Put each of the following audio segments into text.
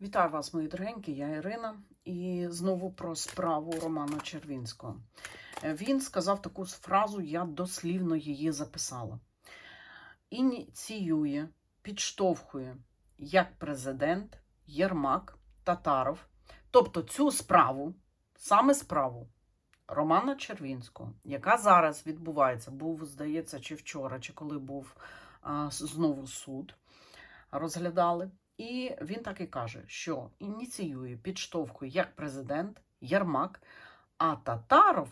Вітаю вас, мої дорогенькі, я Ірина. І знову про справу Романа Червінського. Е, Він сказав таку фразу, я дослівно її записала. Ініціює, підштовхує як президент Єрмак Татаров. Тобто цю справу, саме справу Романа Червінського, яка зараз відбувається, був, здається, чи вчора, чи коли був а, знову суд, розглядали. І він так і каже, що ініціює, підштовхує як президент Єрмак, а Татаров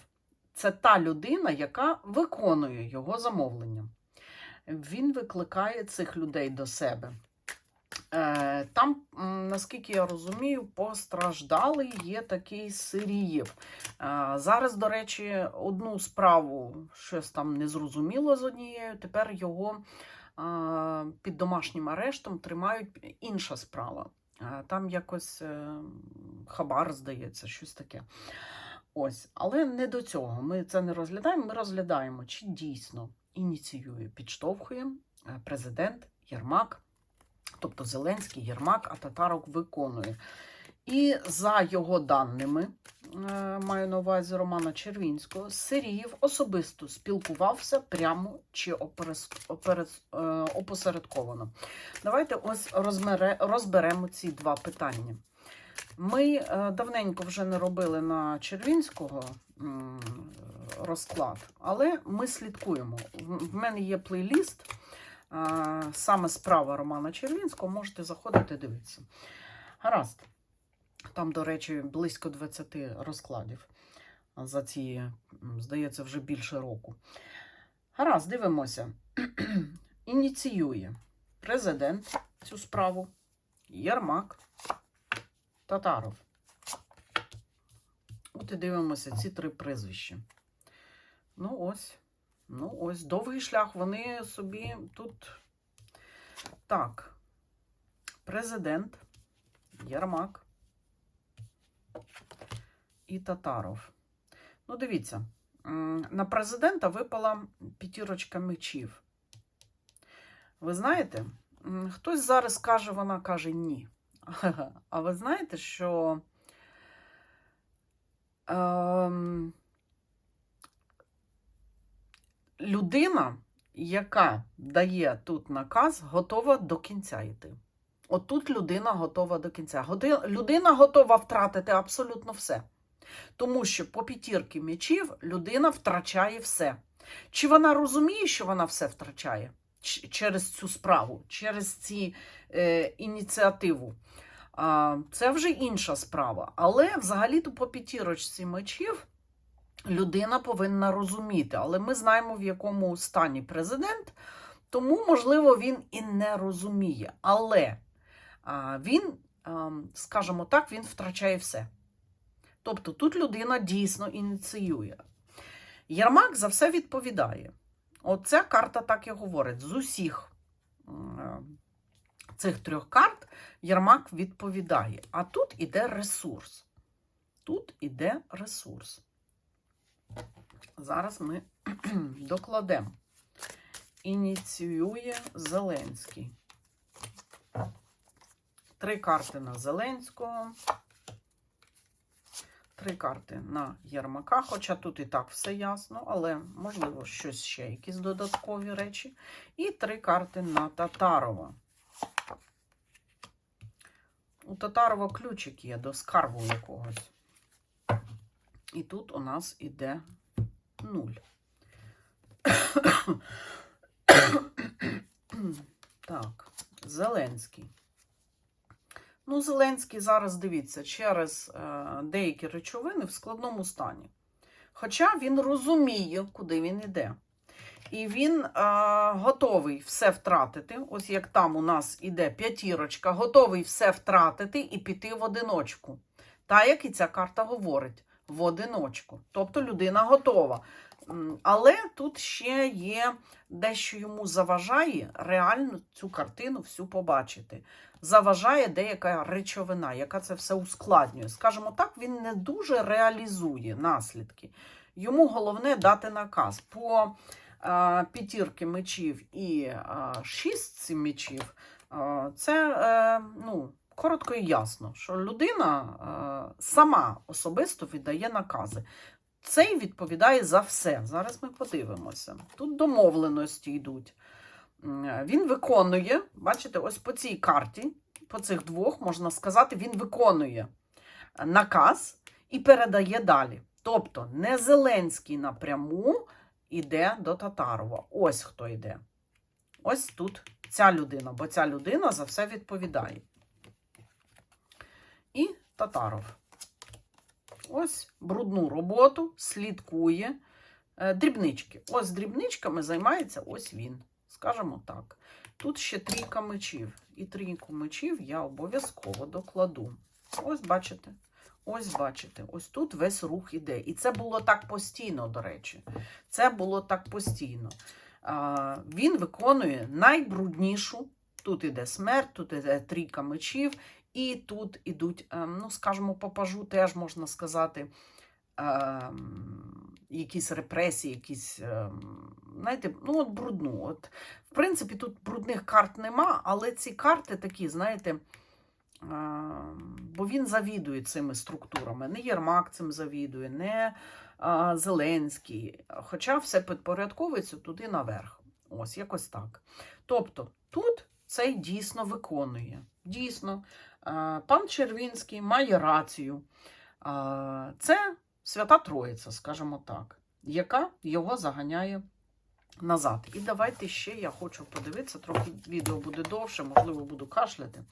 це та людина, яка виконує його замовлення. Він викликає цих людей до себе. Е, Там, наскільки я розумію, постраждалий є такий Сирієв. Е, Зараз, до речі, одну справу щось там незрозуміло з однією. Тепер його під домашнім арештом тримають інша справа. Там якось е, хабар, здається, щось таке. Ось, але не до цього. Ми це не розглядаємо. Ми розглядаємо, чи дійсно ініціює, підштовхує е, президент Єрмак, тобто Зеленський, Єрмак, а Татарок виконує. І за його даними, е, маю на увазі Романа Червінського, Сирієв особисто спілкувався прямо чи оперес- оперес- е, опосередковано. Давайте ось розмере, розберемо ці два питання. Ми е, давненько вже не робили на Червінського розклад, але ми слідкуємо. В мене є плейліст, е, саме справа Романа Червінського, можете заходити дивитися. Гаразд. Там, до речі, близько 20 розкладів за ці, здається, вже більше року. Гаразд, дивимося. Ініціює президент цю справу, Єрмак, Татаров. От і дивимося ці три прізвища. Ну, ось. Ну, ось, довгий шлях. Вони собі тут. Так. Президент, Єрмак і Татаров. Ну, дивіться, на президента випала п'ятірочка мечів. Ви знаєте, хтось зараз каже, вона каже ні. А ви знаєте, що ем, людина, яка дає тут наказ, готова до кінця йти. Отут людина готова до кінця. Людина готова втратити абсолютно все. Тому що по п'ятірки м'ячів людина втрачає все. Чи вона розуміє, що вона все втрачає через цю справу, через ці е, ініціативу? А, це вже інша справа. Але взагалі-то по п'ятірочці мечів людина повинна розуміти. Але ми знаємо, в якому стані президент, тому, можливо, він і не розуміє. Але а, він, а, скажімо так, він втрачає все. Тобто тут людина дійсно ініціює. Єрмак за все відповідає. Оця карта так і говорить: з усіх е, цих трьох карт Єрмак відповідає. А тут іде ресурс. Тут іде ресурс. Зараз ми докладемо. Ініціює Зеленський. Три карти на Зеленського. Три карти на Єрмака, хоча тут і так все ясно, але можливо щось ще, якісь додаткові речі. І три карти на Татарова. У Татарова ключик є до скарбу якогось. І тут у нас іде нуль. так, Зеленський. Ну, Зеленський зараз дивіться через е, деякі речовини в складному стані. Хоча він розуміє, куди він іде. І він е, готовий все втратити. Ось як там у нас іде п'ятірочка, готовий все втратити і піти в одиночку. Та, як і ця карта говорить, в одиночку. Тобто людина готова. Але тут ще є дещо йому заважає реально цю картину всю побачити. Заважає деяка речовина, яка це все ускладнює. Скажімо так, він не дуже реалізує наслідки. Йому головне дати наказ. По п'ятірки мечів і шістці мечів це е, ну, коротко і ясно, що людина сама особисто віддає накази. Цей відповідає за все. Зараз ми подивимося. Тут домовленості йдуть. Він виконує, бачите, ось по цій карті, по цих двох, можна сказати, він виконує наказ і передає далі. Тобто не Зеленський напряму йде до Татарова. Ось хто йде. Ось тут ця людина, бо ця людина за все відповідає. І Татаров. Ось брудну роботу слідкує. Е, Дрібнички. Ось дрібничками займається ось він. Скажемо так. Тут ще трійка мечів. І трійку мечів я обов'язково докладу. Ось бачите. Ось бачите, ось тут весь рух іде. І це було так постійно, до речі. Це було так постійно. А, він виконує найбруднішу. Тут іде смерть, тут іде трійка мечів, і тут ідуть, ну, скажімо, по пажу теж можна сказати, ем, якісь репресії, якісь, ем, знаєте, ну от брудну. От, в принципі, тут брудних карт нема, але ці карти такі, знаєте, ем, бо він завідує цими структурами. Не Єрмак цим завідує, не Зеленський. Хоча все підпорядковується туди наверх. Ось якось так. Тобто тут цей дійсно виконує. Дійсно, пан Червінський має рацію. Це Свята Троїця, скажімо так, яка його заганяє назад. І давайте ще я хочу подивитися, трохи відео буде довше, можливо, буду кашляти.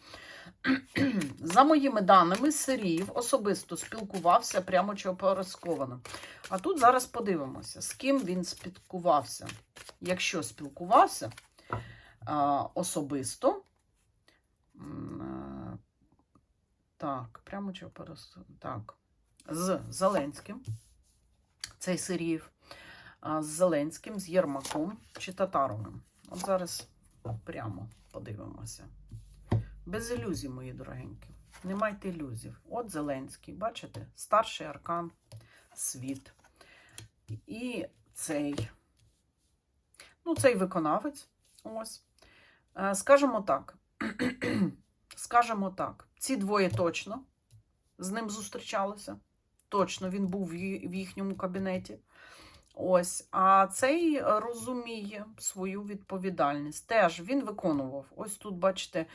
За моїми даними, Сиріїв особисто спілкувався прямо чи опорядковано. А тут зараз подивимося, з ким він спілкувався. Якщо спілкувався особисто, м, а, так, прямо чи опорядковано, так, з Зеленським, цей Сиріїв, з Зеленським, з Єрмаком чи Татаровим. От зараз прямо подивимося. Без ілюзій, мої дорогенькі. Не майте ілюзій. От Зеленський, бачите? Старший аркан, світ. І цей, ну, цей виконавець. Ось. Е, Скажемо так. Скажемо так. Ці двоє точно з ним зустрічалися. Точно він був в їхньому кабінеті. Ось, а цей розуміє свою відповідальність. Теж він виконував. Ось тут, бачите,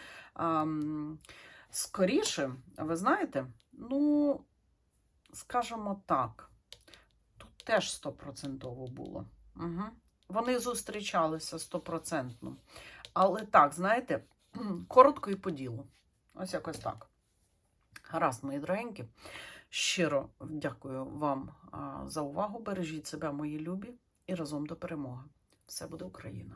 скоріше, ви знаєте, ну, скажімо так, тут теж стопроцентово було. Угу. Вони зустрічалися стопроцентно. Але так, знаєте, коротко і по ділу. Ось якось так. Гаразд, мої дорогенькі. Щиро дякую вам за увагу. Бережіть себе, мої любі, і разом до перемоги. Все буде Україна!